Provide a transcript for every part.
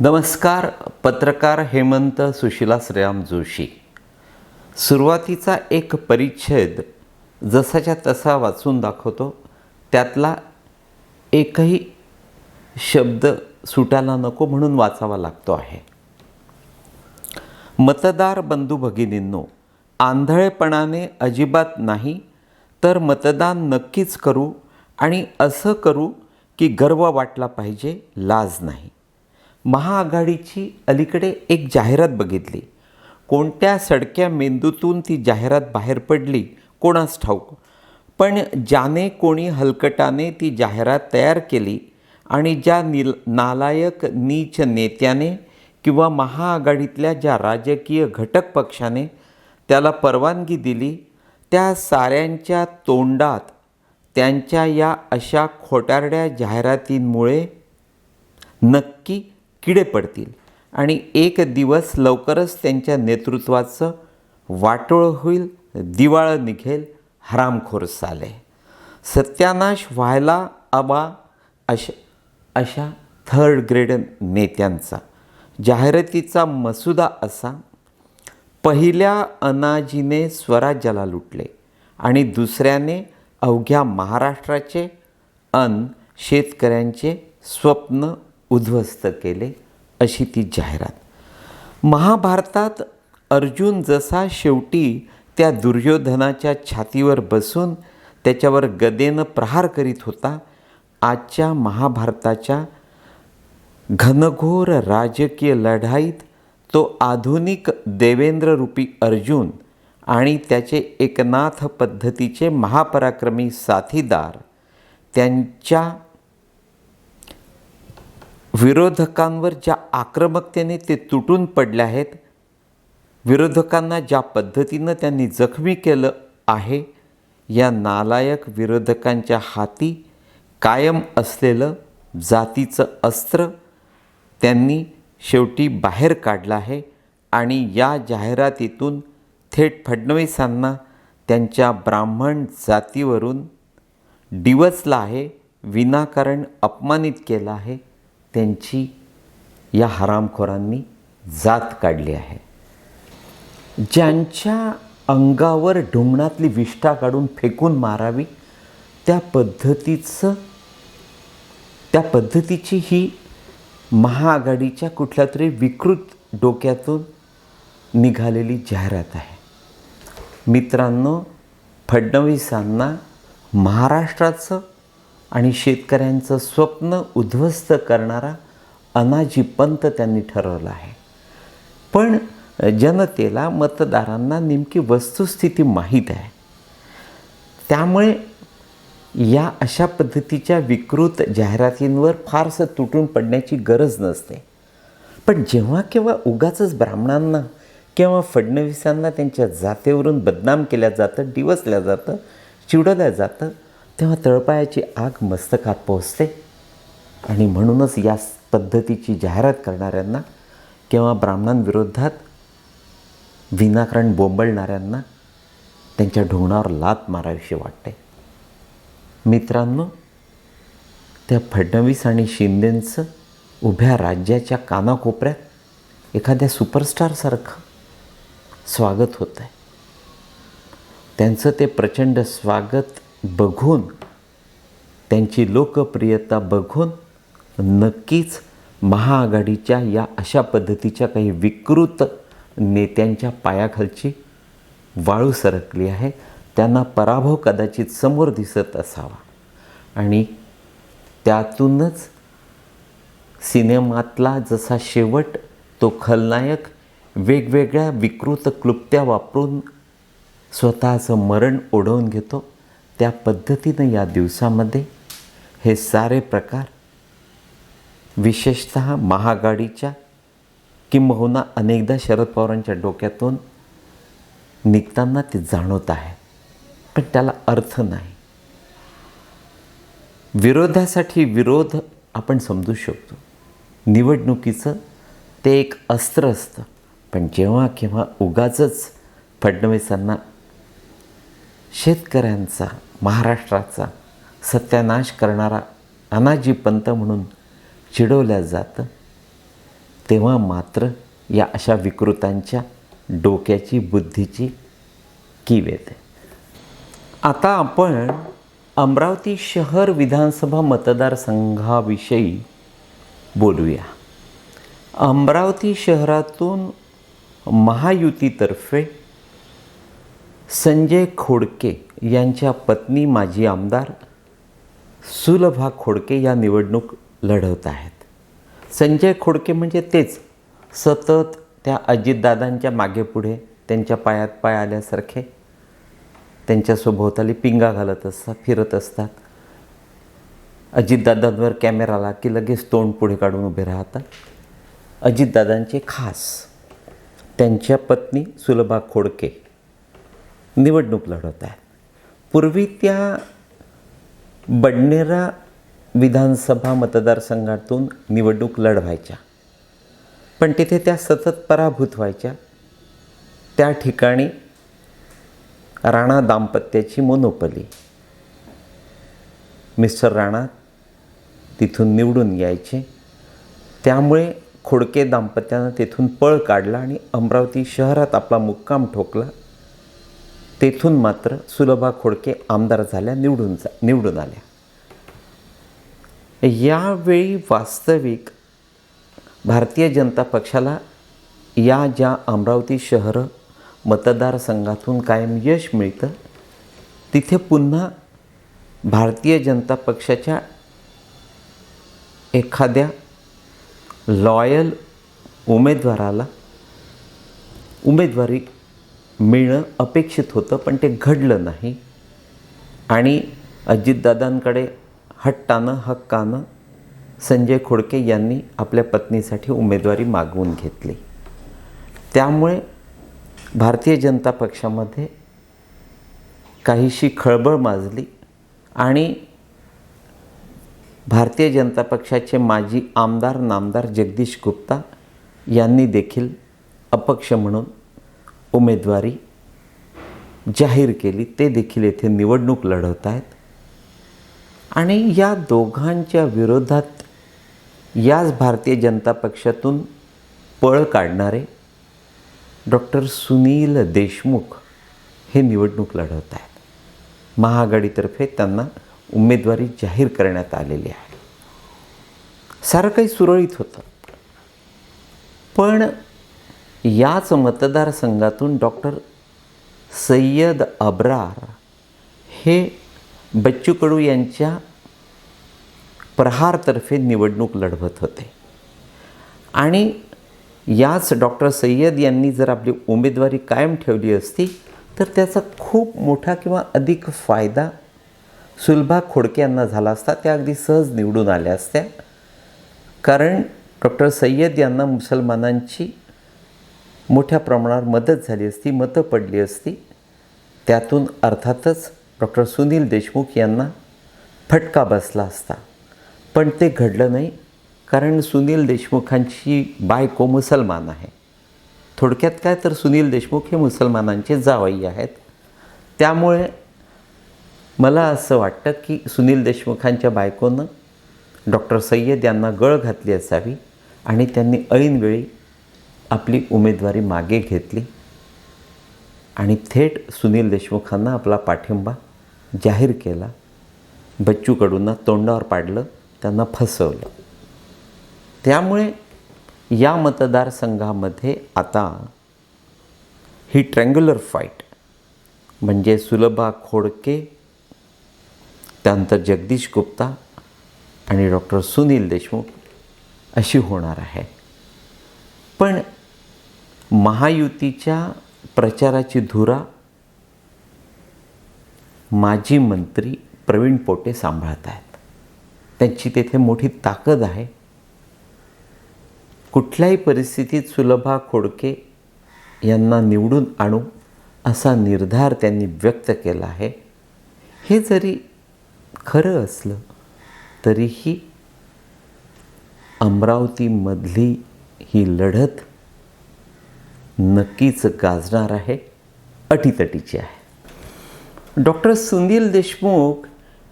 नमस्कार पत्रकार हेमंत सुशिला श्रीराम जोशी. सुरुवातीचा एक परिच्छेद जसाच्या तसा वाचून दाखवतो त्यातला एकही शब्द सुटायला नको म्हणून वाचावा लागतो आहे. मतदार बंधू भगिनींनो आंधळेपणाने अजिबात नाही तर मतदान नक्कीच करू आणि असं करू की गर्व वाटला पाहिजे लाज नाही. महाआघाडीची अलीकडे एक जाहिरात बघितली. कोणत्या सडक्या मेंदूतून ती जाहिरात बाहेर पडली कोणास ठाऊक. पण ज्याने कोणी हलकटाने ती जाहिरात तयार केली आणि ज्या निल नालायक नीच नेत्याने किंवा महाआघाडीतल्या ज्या राजकीय घटक पक्षाने त्याला परवानगी दिली त्या साऱ्यांच्या तोंडात त्यांच्या या अशा खोटारड्या जाहिरातींमुळे नक्की किडे पडतील. आणि एक दिवस लवकरच त्यांच्या नेतृत्वाचं वाटोळ होईल दिवाळं निघेल हरामखोर साले सत्यानाश व्हायला अबा अशा अशा थर्ड ग्रेड नेत्यांचा. जाहिरातीचा मसुदा असा पहिल्या अनाजीने स्वराज्याला लुटले आणि दुसऱ्याने अवघ्या महाराष्ट्राचे अन शेतकऱ्यांचे स्वप्न उद्ध्वस्त केले अशी ती जाहिरात. महाभारतात अर्जुन जसा शेवटी त्या दुर्योधनाच्या छातीवर बसून त्याच्यावर गदेनं प्रहार करीत होता आजच्या महाभारताच्या घनघोर राजकीय लढाईत तो आधुनिक देवेंद्ररूपी अर्जुन आणि त्याचे एकनाथ पद्धतीचे महापराक्रमी साथीदार त्यांच्या विरोधकांवर ज्या आक्रमकतेने ते तुटून पडले आहेत विरोधकांना ज्या पद्धतीनं त्यांनी जखमी केलं आहे या नालायक विरोधकांच्या हाती कायम असलेलं जातीचं अस्त्र त्यांनी शेवटी बाहेर काढलं आहे आणि या जाहिरातीतून थेट फडणवीसांना त्यांच्या ब्राह्मण जातीवरून डिवचला आहे विनाकारण अपमानित केलं आहे. त्यांची या हरामखोरांनी जात काढली आहे. ज्यांच्या अंगावर ढुंगणातली विष्ठा काढून फेकून मारावी त्या पद्धतीचं त्या पद्धतीची ही महाआघाडीच्या कुठल्या तरी विकृत डोक्यातून निघालेली जाहिरात आहे. मित्रांनो फडणवीसांना महाराष्ट्राचं आणि शेतकऱ्यांचं स्वप्न उद्ध्वस्त करणारा अनाजी पंत त्यांनी ठरवला आहे. पण जनतेला मतदारांना नेमकी वस्तुस्थिती माहीत आहे. त्यामुळे या अशा पद्धतीच्या विकृत जाहिरातींवर फारसं तुटून पडण्याची गरज नसते. पण जेव्हा केव्हा उगाच ब्राह्मणांना किंवा फडणवीसांना त्यांच्या जातेवरून बदनाम केल्या जातं डिवसल्या जातं चिडवल्या जातं तेव्हा तळपायाची आग मस्तकात पोहोचते. आणि म्हणूनच या पद्धतीची जाहिरात करणाऱ्यांना किंवा ब्राह्मणांविरोधात विनाकारण बोंबळणाऱ्यांना त्यांच्या ढोंगणावर लात मारावीशी वाटते. मित्रांनो त्या फडणवीस आणि शिंदेंचं उभ्या राज्याच्या कानाकोपऱ्यात एखाद्या सुपरस्टारसारखं स्वागत होतं आहे त्यांचं ते प्रचंड स्वागत बघून त्यांची लोकप्रियता बघून नक्कीच महाआघाडीच्या या अशा पद्धतीच्या काही विकृत नेत्यांच्या पायाखालची वाळू सरकली आहे. त्यांना पराभव कदाचित समोर दिसत असावा. आणि त्यातूनच सिनेमातला जसा शेवट तो खलनायक वेगवेगळ्या विकृत क्लुप्त्या वापरून स्वतःचं मरण ओढवून घेतो. त्या पद्धतीनं या दिवसामध्ये हे सारे प्रकार विशेषत महागाडीच्या किंबहुना अनेकदा शरद पवारांच्या डोक्यातून निघताना ते जाणवत आहे. पण त्याला अर्थ नाही. विरोधासाठी विरोध आपण समजू शकतो. निवडणुकीचं ते एक अस्त्र असतं. पण जेव्हा केव्हा उगाचच फडणवीसांना शेतकऱ्यांचा महाराष्ट्राचा सत्यानाश करणारा अनाजी पंत म्हणून चिडवल्या जातं तेव्हा मात्र या अशा विकृतांच्या डोक्याची बुद्धीची कीव येते. आता आपण अमरावती शहर विधानसभा मतदारसंघाविषयी बोलूया. अमरावती शहरातून महायुतीतर्फे संजय खोडके यांच्या पत्नी माजी आमदार सुलभा खोडके या निवडणूक लढवत आहेत. संजय खोडके म्हणजे तेच सतत त्या अजितदादांच्या मागेपुढे त्यांच्या पायात पाय आल्यासारखे त्यांच्या सभोवताली पिंगा घालत असतात फिरत असतात. अजितदादांवर कॅमेरा आला की लगेच तोंड पुढे काढून उभे राहतात. अजितदादांचे खास त्यांच्या पत्नी सुलभा खोडके निवडणूक लढवत आहेत पूर्वी त्या बडनेरा विधानसभा मतदारसंघातून निवडणूक लढवायच्या. पण तिथे त्या सतत पराभूत व्हायच्या. त्या ठिकाणी राणा दाम्पत्याची मोनोपली. मिस्टर राणा तिथून निवडून यायचे. त्यामुळे खोडके दाम्पत्यानं तिथून पळ काढला आणि अमरावती शहरात आपला मुक्काम ठोकला. तेथून मात्र सुलभा खोडके आमदार झाल्या निवडून जा निवडून आल्या. यावेळी वास्तविक भारतीय जनता पक्षाला या ज्या अमरावती शहर मतदारसंघातून कायम यश मिळतं तिथे पुन्हा भारतीय जनता पक्षाच्या एखाद्या लॉयल उमेदवाराला उमेदवारी मिळणं अपेक्षित होतं पण ते घडलं नाही. आणि अजितदादांकडे हट्टानं हक्कानं संजय खोडके यांनी आपल्या पत्नीसाठी उमेदवारी मागवून घेतली. त्यामुळे भारतीय जनता पक्षामध्ये काहीशी खळबळ माजली आणि भारतीय जनता पक्षाचे माजी आमदार नामदार जगदीश गुप्ता यांनी देखील अपक्ष म्हणून उमेदवारी जाहीर केली ते देखील येथे निवडणूक लढवत आहेत. आणि या दोघांच्या विरोधात याच भारतीय जनता पक्षातून पळ काढणारे डॉक्टर सुनील देशमुख हे निवडणूक लढवत आहेत. महाआघाडीतर्फे त्यांना उमेदवारी जाहीर करण्यात आलेली आहे. सारं काही सुरळीत होतं. पण याच मतदारसंघातून डॉक्टर सय्यद अब्रार हे बच्चू कडू यांच्या प्रहारतर्फे निवडणूक लढवत होते. आणि याच डॉक्टर सय्यद यांनी जर आपली उमेदवारी कायम ठेवली असती तर त्याचा खूप मोठा किंवा अधिक फायदा सुलभा खोडके यांना झाला असता. त्या अगदी सहज निवडून आल्या असत्या. कारण डॉक्टर सय्यद यांना मुसलमानांची मोठ्या प्रमाणावर मदत झाली असती मतं पडली असती. त्यातून अर्थातच डॉक्टर सुनील देशमुख यांना फटका बसला असता. पण ते घडलं नाही कारण सुनील देशमुखांची बायको मुसलमान आहे. थोडक्यात काय तर सुनील देशमुख हे मुसलमानांचे जावई आहेत. त्यामुळे मला असं वाटतं की सुनील देशमुखांच्या बायकोनं डॉक्टर सय्यद यांना गळ घातली असावी आणि त्यांनी ऐनवेळी आपली उमेदवारी मागे घेतली. आणि थेट सुनील देशमुखांना आपला पाठिंबा जाहीर केला. बच्चू कडूंना तोंडावर पाडलं त्यांना फसवलं. त्यामुळे या मतदारसंघामध्ये आता ही ट्रँग्युलर फाईट म्हणजे सुलभा खोडके त्यानंतर जगदीश गुप्ता आणि डॉक्टर सुनील देशमुख अशी होणार आहे. पण महायुतीच्या प्रचाराची धुरा माजी मंत्री प्रवीण पोटे सांभाळत आहेत. त्यांची तेथे मोठी ताकद आहे. कुठल्याही परिस्थितीत सुलभा खोडके यांना निवडून आणू असा निर्धार त्यांनी व्यक्त केला आहे. हे जरी खरं असलं तरीही अमरावतीमधली ही लढत नक्कीच गाजणार आहे अटीतटीची आहे. डॉक्टर सुनील देशमुख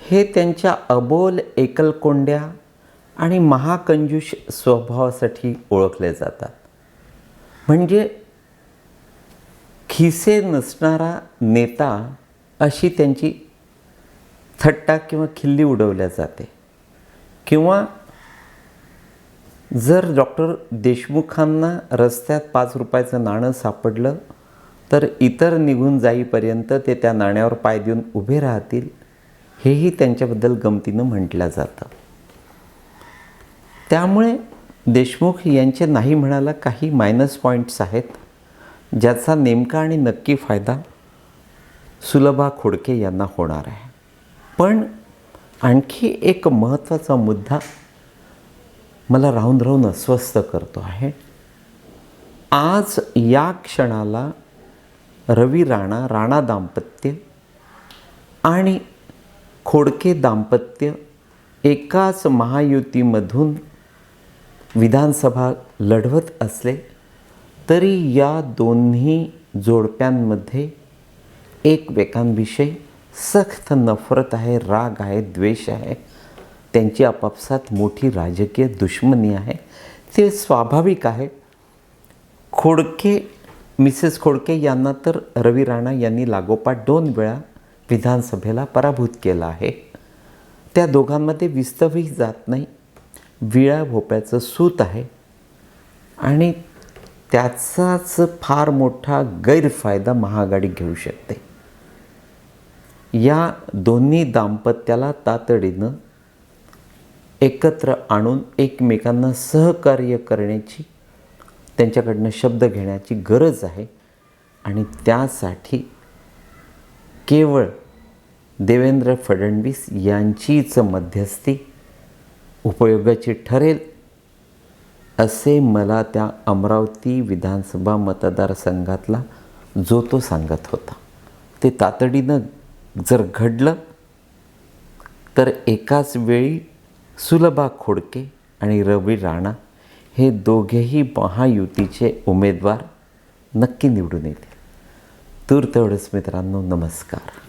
हे त्यांच्या अबोल एकलकोंड्या आणि महाकंजूष स्वभावासाठी ओळखले जातात. म्हणजे खिसे नसणारा नेता अशी त्यांची थट्टा किंवा खिल्ली उडवल्या जाते. किंवा जर डॉक्टर देशमुखांना रस्त्यात पाच रुपयाचं नाणं सापडलं तर इतर निघून जाईपर्यंत ते त्या नाण्यावर पाय देऊन उभे राहतील हेही त्यांच्याबद्दल गमतीनं म्हटलं जातं. त्यामुळे देशमुख यांचे नाही म्हणायला काही मायनस पॉईंट्स आहेत ज्याचा नेमका आणि नक्की फायदा सुलभा खोडके यांना होणार आहे. पण आणखी एक महत्त्वाचा मुद्दा मला राहून राहून अस्वस्थ करतो आहे. आज या क्षणाला रवी राणा राणा दाम्पत्य आणि खोडके दाम्पत्य एकाच महायुतीमधून विधानसभा लढवत असले तरी या दोन्ही जोडप्यांमध्ये एकमेकांविषयी सख्त नफरत आहे राग आहे द्वेष आहे. त्यांची आपापसात मोठी राजकीय दुश्मनी आहे. ते स्वाभाविक आहे. खोडके मिसेस खोडके यांना तर रवी राणा यांनी लागोपाठ दोन वेळा विधानसभेला पराभूत केला आहे. त्या दोघांमध्ये विस्तवही जात नाही. विळा भोप्याचं सूत आहे. आणि त्याचाच फार मोठा गैरफायदा महाआघाडी घेऊ शकते. या दोन्ही दाम्पत्याला तातडीनं एकत्र आणून एकमेकांना सहकार्य करण्याची त्यांच्याकडनं शब्द घेण्याची गरज आहे. आणि त्यासाठी केवळ देवेंद्र फडणवीस यांचीच मध्यस्थी उपयोगाची ठरेल असे मला त्या अमरावती विधानसभा मतदारसंघातला जो तो सांगत होता. ते तातडीनं जर घडलं तर एकाच वेळी सुलभा खोडके आणि रवी राणा हे दोघेही महायुतीचे उमेदवार नक्की निवडून येतील. तूर तेवढंच मित्रांनो नमस्कार.